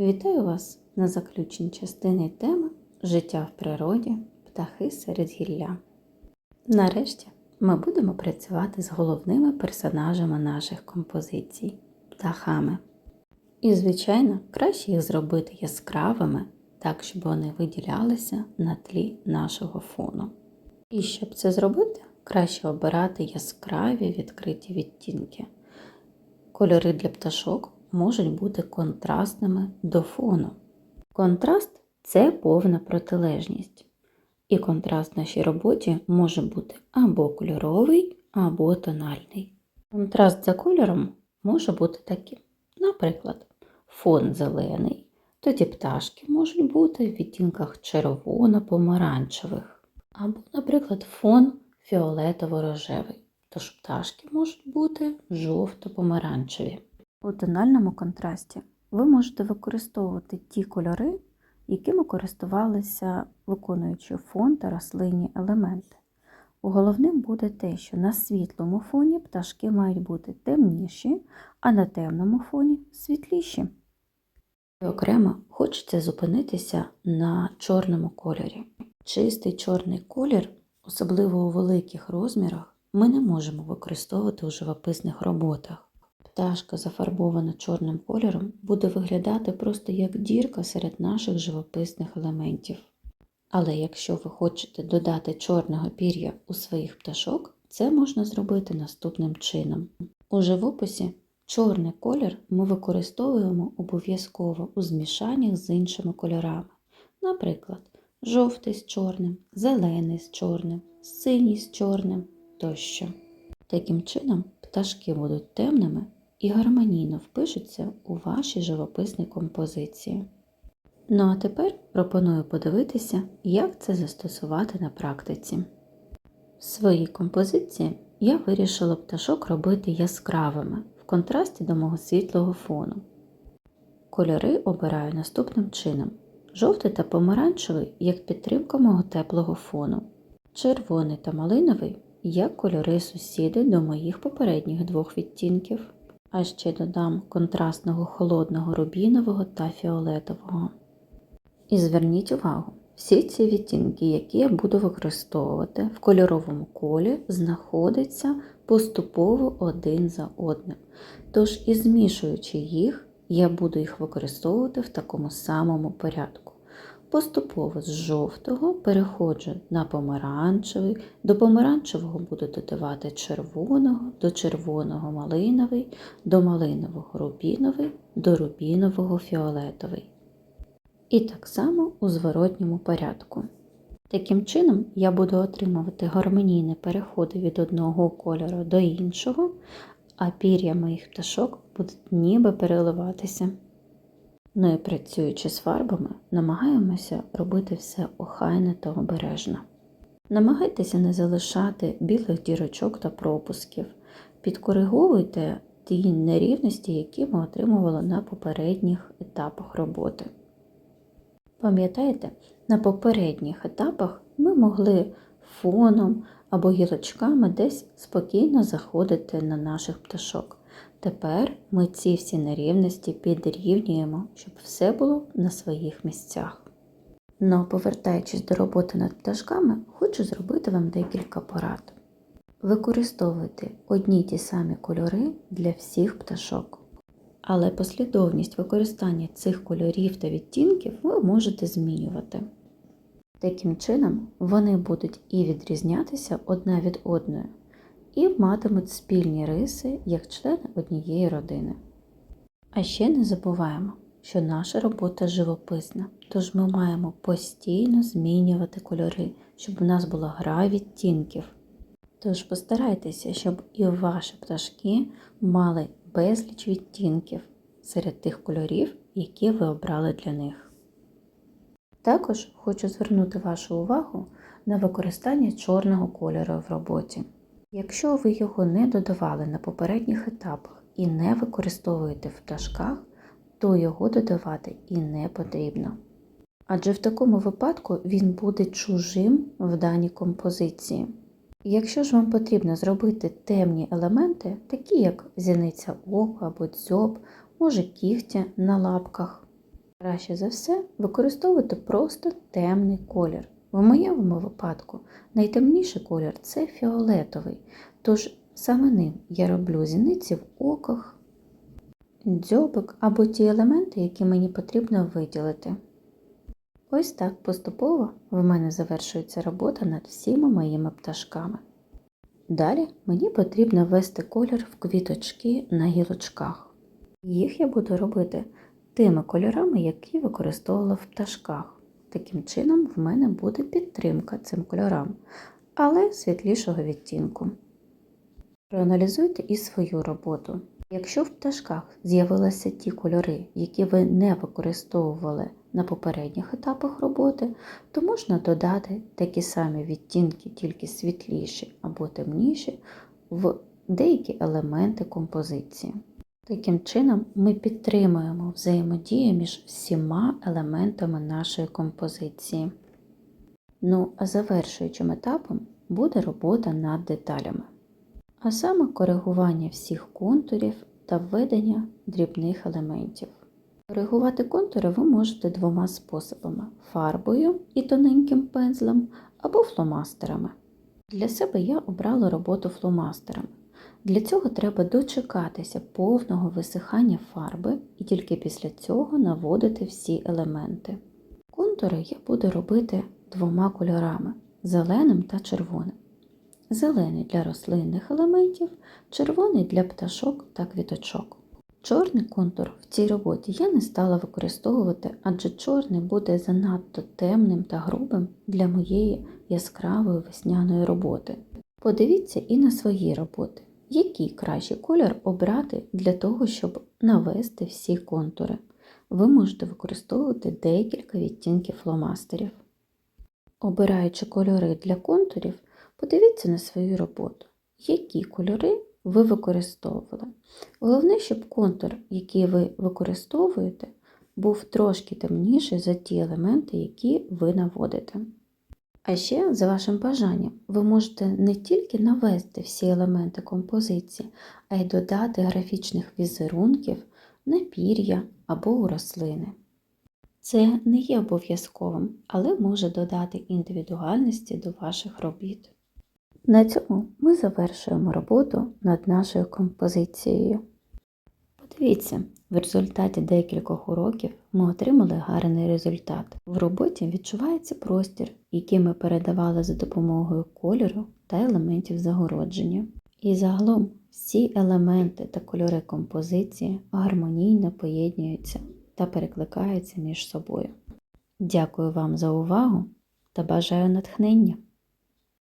Вітаю вас на заключній частині теми Життя в природі, птахи серед гілля. Нарешті ми будемо працювати з головними персонажами наших композицій птахами. І, звичайно, краще їх зробити яскравими, так, щоб вони виділялися на тлі нашого фону. І щоб це зробити, краще обирати яскраві відкриті відтінки. Кольори для пташок можуть бути контрастними до фону. Контраст це повна протилежність. І контраст в нашій роботі може бути або кольоровий, або тональний. Контраст за кольором може бути таким. Наприклад, фон зелений, тоді пташки можуть бути в відтінках червоно-помаранчевих. Або, наприклад, фон фіолетово-рожевий, тож пташки можуть бути жовто-помаранчеві. У тональному контрасті ви можете використовувати ті кольори, якими користувалися виконуючи фон та рослинні елементи. Головним буде те, що на світлому фоні пташки мають бути темніші, а на темному фоні світліші. І окремо хочеться зупинитися на чорному кольорі. Чистий чорний колір, особливо у великих розмірах, ми не можемо використовувати у живописних роботах. Пташка, зафарбована чорним кольором, буде виглядати просто як дірка серед наших живописних елементів. Але якщо ви хочете додати чорного пір'я у своїх пташок, це можна зробити наступним чином. У живописі чорний колір ми використовуємо обов'язково у змішаннях з іншими кольорами. Наприклад, жовтий з чорним, зелений з чорним, синій з чорним тощо. Таким чином, пташки будуть темними і гармонійно впишуться у ваші живописні композиції. Ну а тепер пропоную подивитися, як це застосувати на практиці. В своїй композиції я вирішила пташок робити яскравими в контрасті до мого світлого фону. Кольори обираю наступним чином: жовтий та помаранчевий як підтримка мого теплого фону, червоний та малиновий як кольори сусіди до моїх попередніх двох відтінків, а ще додам контрастного холодного рубінового та фіолетового. І зверніть увагу, всі ці відтінки, які я буду використовувати в кольоровому колі, знаходяться поступово один за одним. Тож і змішуючи їх, я буду їх використовувати в такому самому порядку. Поступово з жовтого переходжу на помаранчевий, до помаранчевого буду додавати червоного, до червоного малиновий, до малинового рубіновий, до рубінового фіолетовий. І так само у зворотньому порядку. Таким чином, я буду отримувати гармонійні переходи від одного кольору до іншого, а пір'я моїх пташок будуть ніби переливатися. Ну і працюючи з фарбами, намагаємося робити все охайно та обережно. Намагайтеся не залишати білих дірочок та пропусків, підкориговуйте ті нерівності, які ми отримували на попередніх етапах роботи. Пам'ятаєте, на попередніх етапах ми могли фоном або гілочками десь спокійно заходити на наших пташок. Тепер ми ці всі нерівності підрівнюємо, щоб все було на своїх місцях. Ну, повертаючись до роботи над пташками, хочу зробити вам декілька порад. Використовуйте одні й ті самі кольори для всіх пташок. Але послідовність використання цих кольорів та відтінків ви можете змінювати. Таким чином, вони будуть і відрізнятися одна від одної, і матимуть спільні риси як члени однієї родини. А ще не забуваємо, що наша робота живописна, тож ми маємо постійно змінювати кольори, щоб у нас була гра відтінків. Тож постарайтеся, щоб і ваші пташки мали безліч відтінків серед тих кольорів, які ви обрали для них. Також хочу звернути вашу увагу на використання чорного кольору в роботі. Якщо ви його не додавали на попередніх етапах і не використовуєте в пташках, то його додавати і не потрібно. Адже в такому випадку він буде чужим в даній композиції. Якщо ж вам потрібно зробити темні елементи, такі як зіниця ока або дзьоб, може кігтя на лапках, Краще за все використовувати просто темний колір. В моєму випадку найтемніший колір це фіолетовий, тож саме ним я роблю зіниці в оках, дзьобик або ті елементи, які мені потрібно виділити. Ось так поступово в мене завершується робота над всіма моїми пташками. Далі мені потрібно ввести колір в квіточки на гілочках. Їх я буду робити тими кольорами, які використовувала в пташках. Таким чином, в мене буде підтримка цим кольорам, але світлішого відтінку. Проаналізуйте і свою роботу. Якщо в пташках з'явилися ті кольори, які ви не використовували на попередніх етапах роботи, то можна додати такі самі відтінки, тільки світліші або темніші, в деякі елементи композиції. Таким чином, ми підтримуємо взаємодію між всіма елементами нашої композиції. Ну, а завершуючим етапом буде робота над деталями, а саме коригування всіх контурів та введення дрібних елементів. Коригувати контури ви можете двома способами фарбою і тоненьким пензлем або фломастерами. Для себе я обрала роботу фломастерами. Для цього треба дочекатися повного висихання фарби і тільки після цього наводити всі елементи. Контури я буду робити двома кольорами зеленим та червоним. Зелений для рослинних елементів, червоний для пташок та квіточок. Чорний контур в цій роботі я не стала використовувати, адже чорний буде занадто темним та грубим для моєї яскравої весняної роботи. Подивіться і на свої роботи, який кращий колір обрати для того, щоб навести всі контури. Ви можете використовувати декілька відтінків фломастерів. Обираючи кольори для контурів, подивіться на свою роботу, які кольори ви використовували. Головне, щоб контур, який ви використовуєте, був трошки темніший за ті елементи, які ви наводите. А ще, за вашим бажанням, ви можете не тільки навести всі елементи композиції, а й додати графічних візерунків на пір'я або у рослини. Це не є обов'язковим, але може додати індивідуальності до ваших робіт. На цьому ми завершуємо роботу над нашою композицією. Подивіться, в результаті декількох уроків ми отримали гарний результат. В роботі відчувається простір, який ми передавали за допомогою кольору та елементів загородження. І загалом всі елементи та кольори композиції гармонійно поєднуються та перекликаються між собою. Дякую вам за увагу та бажаю натхнення!